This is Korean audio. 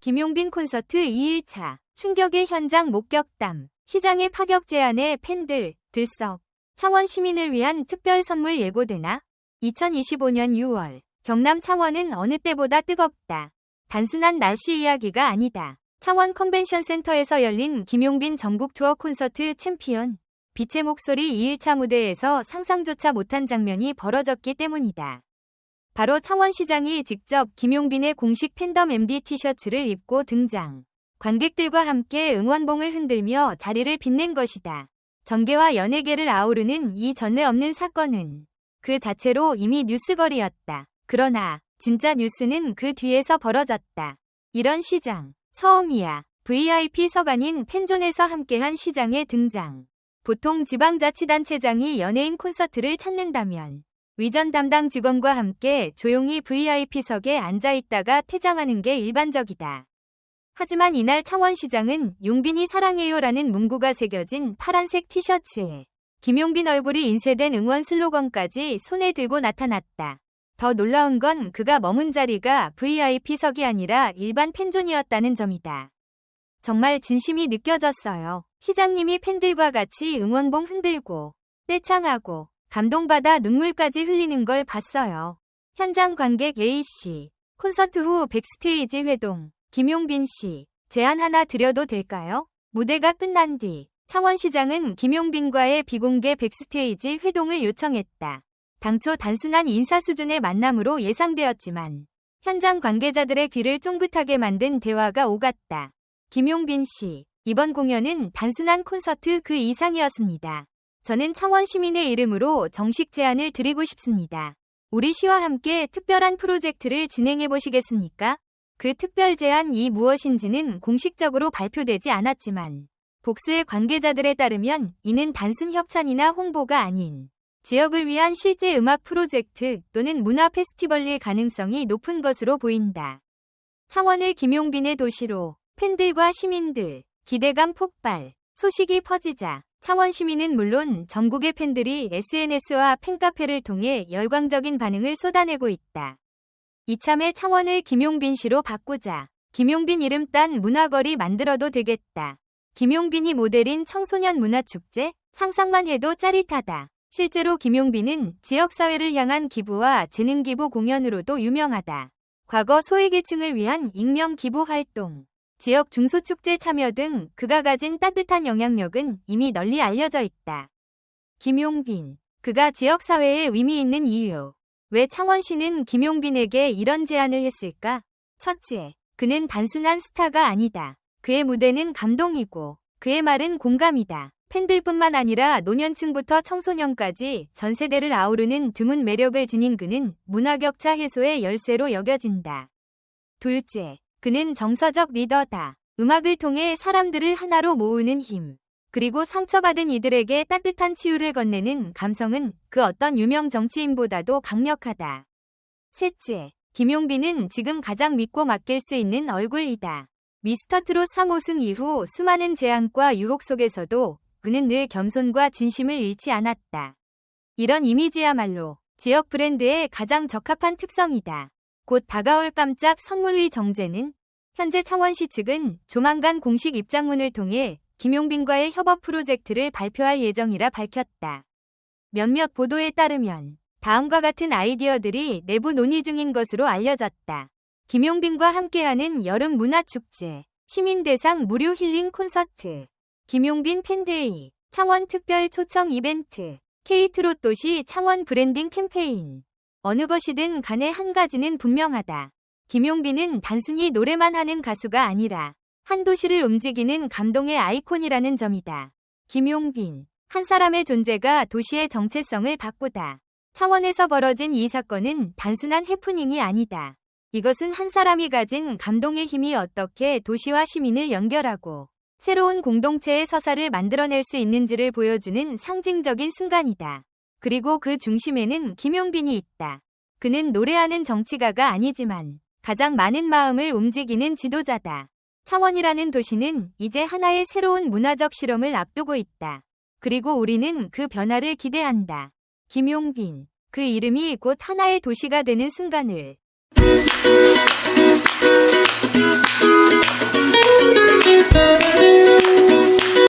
김용빈 콘서트 2일차 충격의 현장 목격담 시장의 파격 제안에 팬들 들썩 창원 시민을 위한 특별 선물 예고되나? 2025년 6월 경남 창원은 어느 때보다 뜨겁다. 단순한 날씨 이야기가 아니다. 창원 컨벤션 센터에서 열린 김용빈 전국 투어 콘서트 챔피언 빛의 목소리 2일차 무대에서 상상조차 못한 장면이 벌어졌기 때문이다. 바로 창원시장이 직접 김용빈의 공식 팬덤 MD 티셔츠를 입고 등장. 관객들과 함께 응원봉을 흔들며 자리를 빛낸 것이다. 전개와 연예계를 아우르는 이 전례 없는 사건은 그 자체로 이미 뉴스거리였다. 그러나 진짜 뉴스는 그 뒤에서 벌어졌다. 이런 시장, 처음이야. VIP석 아닌 팬존에서 함께한 시장의 등장. 보통 지방자치단체장이 연예인 콘서트를 찾는다면 위전 담당 직원과 함께 조용히 VIP석에 앉아 있다가 퇴장하는 게 일반적이다. 하지만 이날 창원시장은 용빈이 사랑해요라는 문구가 새겨진 파란색 티셔츠에 김용빈 얼굴이 인쇄된 응원 슬로건까지 손에 들고 나타났다. 더 놀라운 건 그가 머문 자리가 VIP석이 아니라 일반 팬존이었다는 점이다. 정말 진심이 느껴졌어요. 시장님이 팬들과 같이 응원봉 흔들고 떼창하고 감동받아 눈물까지 흘리는 걸 봤어요. 현장 관객 A씨, 콘서트 후 백스테이지 회동, 김용빈 씨, 제안 하나 드려도 될까요? 무대가 끝난 뒤 창원시장은 김용빈과의 비공개 백스테이지 회동을 요청했다. 당초 단순한 인사 수준의 만남으로 예상되었지만 현장 관계자들의 귀를 쫑긋하게 만든 대화가 오갔다. 김용빈 씨, 이번 공연은 단순한 콘서트 그 이상이었습니다. 저는 창원 시민의 이름으로 정식 제안을 드리고 싶습니다. 우리 시와 함께 특별한 프로젝트를 진행해 보시겠습니까? 그 특별 제안이 무엇인지는 공식적으로 발표되지 않았지만 복수의 관계자들에 따르면 이는 단순 협찬이나 홍보가 아닌 지역을 위한 실제 음악 프로젝트 또는 문화 페스티벌일 가능성이 높은 것으로 보인다. 창원을 김용빈의 도시로 팬들과 시민들 기대감 폭발 소식이 퍼지자 창원 시민은 물론 전국의 팬들이 SNS와 팬카페를 통해 열광적인 반응을 쏟아내고 있다. 이참에 창원을 김용빈 씨로 바꾸자. 김용빈 이름 딴 문화거리 만들어도 되겠다. 김용빈이 모델인 청소년 문화축제? 상상만 해도 짜릿하다. 실제로 김용빈은 지역사회를 향한 기부와 재능기부 공연으로도 유명하다. 과거 소외계층을 위한 익명 기부 활동, 지역 중소축제 참여 등 그가 가진 따뜻한 영향력은 이미 널리 알려져 있다. 김용빈, 그가 지역사회에 의미 있는 이유. 왜 창원시는 김용빈에게 이런 제안을 했을까? 첫째, 그는 단순한 스타가 아니다. 그의 무대는 감동이고, 그의 말은 공감이다. 팬들뿐만 아니라 노년층부터 청소년까지 전 세대를 아우르는 드문 매력을 지닌 그는 문화 격차 해소의 열쇠로 여겨진다. 둘째, 그는 정서적 리더다. 음악을 통해 사람들을 하나로 모으는 힘. 그리고 상처받은 이들에게 따뜻한 치유를 건네는 감성은 그 어떤 유명 정치인보다도 강력하다. 셋째, 김용빈은 지금 가장 믿고 맡길 수 있는 얼굴이다. 미스터 트롯 3호승 이후 수많은 재앙과 유혹 속에서도 그는 늘 겸손과 진심을 잃지 않았다. 이런 이미지야말로 지역 브랜드의 가장 적합한 특성이다. 곧 다가올 깜짝 선물위 정제는 현재 창원시 측은 조만간 공식 입장문을 통해 김용빈과의 협업 프로젝트를 발표할 예정이라 밝혔다. 몇몇 보도에 따르면 다음과 같은 아이디어들이 내부 논의 중인 것으로 알려졌다. 김용빈과 함께하는 여름 문화축제, 시민 대상 무료 힐링 콘서트, 김용빈 팬데이, 창원 특별 초청 이벤트, K트롯 도시 창원 브랜딩 캠페인. 어느 것이든 간에 한 가지는 분명하다. 김용빈은 단순히 노래만 하는 가수가 아니라 한 도시를 움직이는 감동의 아이콘이라는 점이다. 김용빈, 한 사람의 존재가 도시의 정체성을 바꾸다. 창원에서 벌어진 이 사건은 단순한 해프닝이 아니다. 이것은 한 사람이 가진 감동의 힘이 어떻게 도시와 시민을 연결하고 새로운 공동체의 서사를 만들어낼 수 있는지를 보여주는 상징적인 순간이다. 그리고 그 중심에는 김용빈이 있다. 그는 노래하는 정치가가 아니지만 가장 많은 마음을 움직이는 지도자다. 창원이라는 도시는 이제 하나의 새로운 문화적 실험을 앞두고 있다. 그리고 우리는 그 변화를 기대한다. 김용빈. 그 이름이 곧 하나의 도시가 되는 순간을.